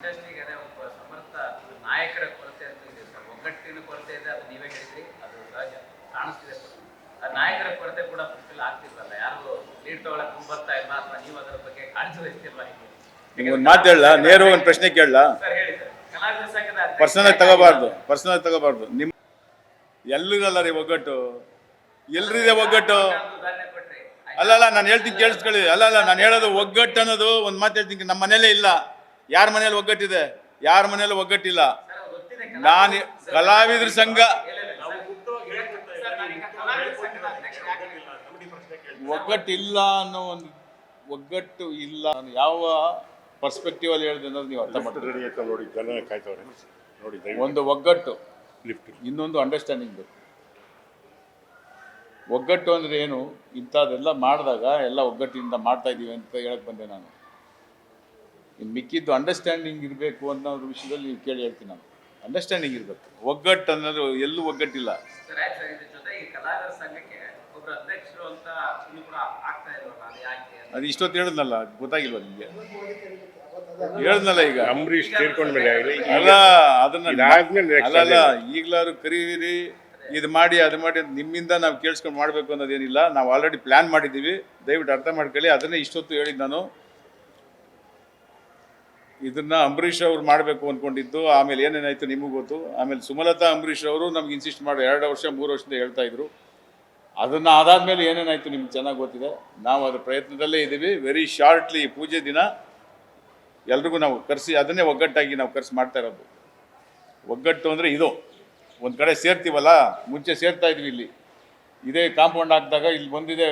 ಇಂಡಸ್ಟ್ರಿಗೆ ಒಬ್ಬ ಸಮರ್ಥ ನಾಯಕರ ಕೊರತೆ ಅಂತ ಇದೆ ಸರ್. ಒಗ್ಗಟ್ಟಿನ ಕೊರತೆ ಇದೆ ಅದು ನೀವೇ ಹೇಳಿದ್ರಿ ಅದು ಸಹಜ ಕಾಣಿಸ್ತಿದೆ ಸರ್. ಆ ನಾಯಕರ ಕೊರತೆ ಕೂಡ ಫುಲ್ಫಿಲ್ ಆಗ್ತಿಲ್ವಲ್ಲ ಯಾರು ಲೀಡ್ ತಗೊಳಕ್ ಮುಂಬರ್ತಾ ಇಲ್ಲ ಅಥವಾ ನೀವು ಅದರ ಬಗ್ಗೆ ಕಾಳಜಿ ವಹಿಸ್ತಿಲ್ವಾ ನಿಮ್ಗೆ ಒಂದು ಮಾತು ಹೇಳ ನೇರ ಒಂದು ಪ್ರಶ್ನೆ ಕೇಳಲ್ಲ ಸರ್ ಹೇಳಿ ಸರ್. ಕಲಾವಿದರ ಸಂಘದ ಪರ್ಸನಲ್ ತಗೋಬಾರ್ದು. ಪರ್ಸನಲ್ ತಗೋಬಾರ್ದು. ನಿಮ್ಮ ಎಲ್ಲಿರಲ್ಲ ರೀ ಒಗ್ಗಟ್ಟು. ಎಲ್ರಿದೆ ಒಗ್ಗಟ್ಟು. ಅಲ್ಲಲ್ಲ ಅಲ್ಲ ಅಲ್ಲ ನಾನು ಹೇಳ್ತೀನಿ ಕೇಳಿಸ್ಕೊಳ್ಳಿ. ಅಲ್ಲಲ್ಲ ಅಲ್ಲ ನಾನು ಹೇಳೋದು ಒಗ್ಗಟ್ಟು ಅನ್ನೋದು ಒಂದು ಮಾತು ಹೇಳ್ತೀನಿ. ನಮ್ಮ ಮನೇಲೇ ಇಲ್ಲ. ಯಾರ ಮನೇಲಿ ಒಗ್ಗಟ್ಟಿದೆ? ಯಾರ ಮನೇಲಿ ಒಗ್ಗಟ್ಟಿಲ್ಲ? ನಾನು ಕಲಾವಿದ್ರ ಸಂಘ ಒಗ್ಗಟ್ಟಿಲ್ಲ ಅನ್ನೋ ಒಂದು ಒಗ್ಗಟ್ಟು ಇಲ್ಲ. ಯಾವ ಪರ್ಸ್ಪೆಕ್ಟಿವ್ ಅಲ್ಲಿ ಹೇಳಿದೆ ಅನ್ನೋದು ನೀವು ಅರ್ಥ ಮಾಡ್ತೀರಿ ಒಂದು ಒಗ್ಗಟ್ಟು. ಲಿಫ್ಟ್ ಇನ್ನೊಂದು ಅಂಡರ್ಸ್ಟ್ಯಾಂಡಿಂಗ್ ಬೇಕು. ಒಗ್ಗಟ್ಟು ಅಂದ್ರೆ ಏನು? ಇಂಥದ್ದೆಲ್ಲ ಮಾಡಿದಾಗ ಎಲ್ಲ ಒಗ್ಗಟ್ಟಿನಿಂದ ಮಾಡ್ತಾ ಇದೀವಿ ಅಂತ ಹೇಳಕ್ ಬಂದೆ ನಾನು. ಇನ್ನು ಮಿಕ್ಕಿದ್ದು ಅಂಡರ್ಸ್ಟ್ಯಾಂಡಿಂಗ್ ಇರಬೇಕು ಅನ್ನೋ ವಿಷಯದಲ್ಲಿ ನೀವು ಕೇಳಿ ಹೇಳ್ತೀನಿ ನಾನು. ಅಂಡರ್ಸ್ಟ್ಯಾಂಡಿಂಗ್ ಇರಬೇಕು. ಒಗ್ಗಟ್ಟು ಅನ್ನೋದು ಎಲ್ಲೂ ಒಗ್ಗಟ್ಟಿಲ್ಲ. ಸರ್ ಆಯ್ತು ಜೊತೆ ಈ ಕಲಾವಿದರ ಸಂಘಕ್ಕೆ ಒಬ್ರು ಅಂತ ಇನ್ನು ಕೂಡ ಆಗ್ತಾ ಇಲ್ವಲ್ಲ ಅದು ಯಾಕೆ ಅಂತ. ಅದು ಇಷ್ಟೊತ್ತು ಹೇಳಿದ್ನಲ್ಲ ಗೊತ್ತಾಗಿಲ್ವ ನಿಮಗೆ? ಹೇಳಿದ್ನಲ್ಲ ಈಗ? ಅಂಬರೀಷ್ ತೀರ್ಕೊಂಡ್ಮೇಲೆ ಅಲ್ಲ ಅದನ್ನ ಅಲ್ಲ. ಈಗಲಾದ್ರು ಕರೀರಿ ಇದು ಮಾಡಿ ಅದು ಮಾಡಿ ನಿಮ್ಮಿಂದ ನಾವು ಕೇಳಿಸ್ಕೊಂಡು ಮಾಡಬೇಕು ಅನ್ನೋದೇನಿಲ್ಲ. ನಾವು ಆಲ್ರೆಡಿ ಪ್ಲಾನ್ ಮಾಡಿದ್ದೀವಿ. ದಯವಿಟ್ಟು ಅರ್ಥ ಮಾಡ್ಕೊಳ್ಳಿ. ಅದನ್ನೇ ಇಷ್ಟೊತ್ತು ಹೇಳಿದ್ದು ನಾನು. ಇದನ್ನ ಅಂಬರೀಷ್ ಅವ್ರು ಮಾಡಬೇಕು ಅಂದ್ಕೊಂಡಿದ್ದು ಆಮೇಲೆ ಏನೇನಾಯ್ತು ನಿಮಗೂ ಗೊತ್ತು? ಆಮೇಲೆ ಸುಮಲತಾ ಅಂಬರೀಷ್ ಅವರು ನಮ್ಗೆ ಇನ್ಸಿಸ್ಟ್ ಮಾಡಿ ಎರಡು ವರ್ಷ, ಮೂರು ವರ್ಷದಿಂದ ಹೇಳ್ತಾ ಇದ್ರು. ಅದನ್ನ ಅದಾದ್ಮೇಲೆ ಏನೇನಾಯ್ತು ನಿಮ್ಗೆ ಚೆನ್ನಾಗಿ ಗೊತ್ತಿದೆ? ನಾವು ಅದ್ರ ಪ್ರಯತ್ನದಲ್ಲೇ ಇದ್ದೀವಿ ವೆರಿ ಶಾರ್ಟ್ಲಿ ಪೂಜೆ ದಿನ ಎಲ್ರಿಗೂ ನಾವು ಕರೆಸಿ, ಅದನ್ನೇ ಒಗ್ಗಟ್ಟಾಗಿ ನಾವು ಕರೆಸಿ ಮಾಡ್ತಾ ಇರೋದು. ಒಗ್ಗಟ್ಟು ಅಂದರೆ ಇದು. ಒಂದು ಕಡೆ ಸೇರ್ತೀವಲ್ಲ, ಮುಂಚೆ ಸೇರ್ತಾ ಇದ್ವಿ ಇಲ್ಲಿ. ಇದೇ ಕಾಂಪೌಂಡ್ ಹಾಕಿದಾಗ ಇಲ್ಲಿ ಬಂದಿದೆ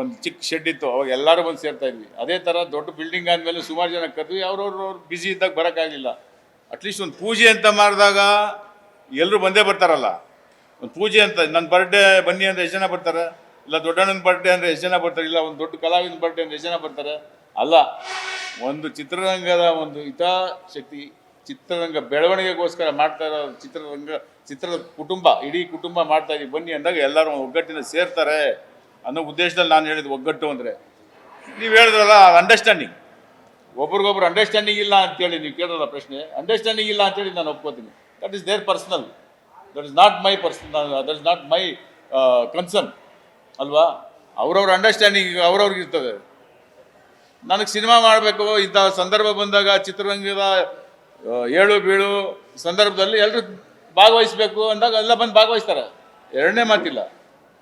ಒಂದು ಚಿಕ್ಕ ಶೆಡ್ ಇತ್ತು, ಅವಾಗ ಎಲ್ಲರೂ ಬಂದು ಸೇರ್ತಾ ಇದ್ವಿ. ಅದೇ ಥರ ದೊಡ್ಡ ಬಿಲ್ಡಿಂಗ್ ಆದಮೇಲೆ ಸುಮಾರು ಜನ ಕರೆದ್ವಿ ಅವ್ರವ್ರವ್ರು ಬ್ಯುಸಿ ಇದ್ದಾಗ ಬರೋಕ್ಕಾಗಲಿಲ್ಲ ಅಟ್ಲೀಸ್ಟ್ ಒಂದು ಪೂಜೆ ಅಂತ ಮಾಡಿದಾಗ ಎಲ್ಲರೂ ಬಂದೇ ಬರ್ತಾರಲ್ಲ. ಒಂದು ಪೂಜೆ ಅಂತ ನನ್ನ ಬರ್ಡೇ ಬನ್ನಿ ಅಂದರೆ ಎಷ್ಟು ಜನ ಬರ್ತಾರೆ? ಇಲ್ಲ ದೊಡ್ಡಣ್ಣನ ಬರ್ಡೇ ಅಂದರೆ ಎಷ್ಟು ಜನ ಬರ್ತಾರೆ? ಇಲ್ಲ ಒಂದು ದೊಡ್ಡ ಕಲಾವಿದ ಬರ್ಡೇ ಅಂದರೆ ಎಷ್ಟು ಜನ ಬರ್ತಾರೆ? ಅಲ್ಲ, ಒಂದು ಚಿತ್ರರಂಗದ ಒಂದು ಹಿತಾಶಕ್ತಿ ಚಿತ್ರರಂಗ ಬೆಳವಣಿಗೆಗೋಸ್ಕರ ಮಾಡ್ತಾ ಇರೋ ಚಿತ್ರರಂಗ, ಚಿತ್ರದ ಕುಟುಂಬ, ಇಡೀ ಕುಟುಂಬ ಮಾಡ್ತಾ ಇದೀವಿ ಬನ್ನಿ ಅಂದಾಗ ಎಲ್ಲರೂ ಒಗ್ಗಟ್ಟಿನ ಸೇರ್ತಾರೆ. ಅನ್ನೋ ಉದ್ದೇಶದಲ್ಲಿ ನಾನು ಹೇಳಿದ ಒಗ್ಗಟ್ಟು ಅಂದರೆ, ನೀವು ಹೇಳಿದ್ರಲ್ಲ ಅಂಡರ್ಸ್ಟ್ಯಾಂಡಿಂಗ್ ಒಬ್ರಿಗೊಬ್ರು ಅಂಡರ್ಸ್ಟ್ಯಾಂಡಿಂಗ್ ಇಲ್ಲ ಅಂತೇಳಿ ನೀವು ಕೇಳಿದ್ರಲ್ಲ ಪ್ರಶ್ನೆ ಅಂಡರ್ಸ್ಟ್ಯಾಂಡಿಂಗ್ ಇಲ್ಲ ಅಂತೇಳಿ ನಾನು ಒಪ್ಕೋತೀನಿ. That is their personal that is not my personal that is not my concern ಅಲ್ವಾ? ಅವ್ರವ್ರ ಅಂಡರ್ಸ್ಟ್ಯಾಂಡಿಂಗ್ ಅವ್ರವ್ರಿಗೆ ಇರ್ತದೆ. ನನಗೆ ಸಿನಿಮಾ ಮಾಡಬೇಕು, ಇಂಥ ಸಂದರ್ಭ ಬಂದಾಗ ಚಿತ್ರರಂಗದ ಏಳು ಬೀಳು ಸಂದರ್ಭದಲ್ಲಿ ಎಲ್ಲರೂ ಭಾಗವಹಿಸಬೇಕು ಅಂದಾಗ ಎಲ್ಲ ಬಂದು ಭಾಗವಹಿಸ್ತಾರೆ. ಎರಡನೇ ಮಾತಿಲ್ಲ.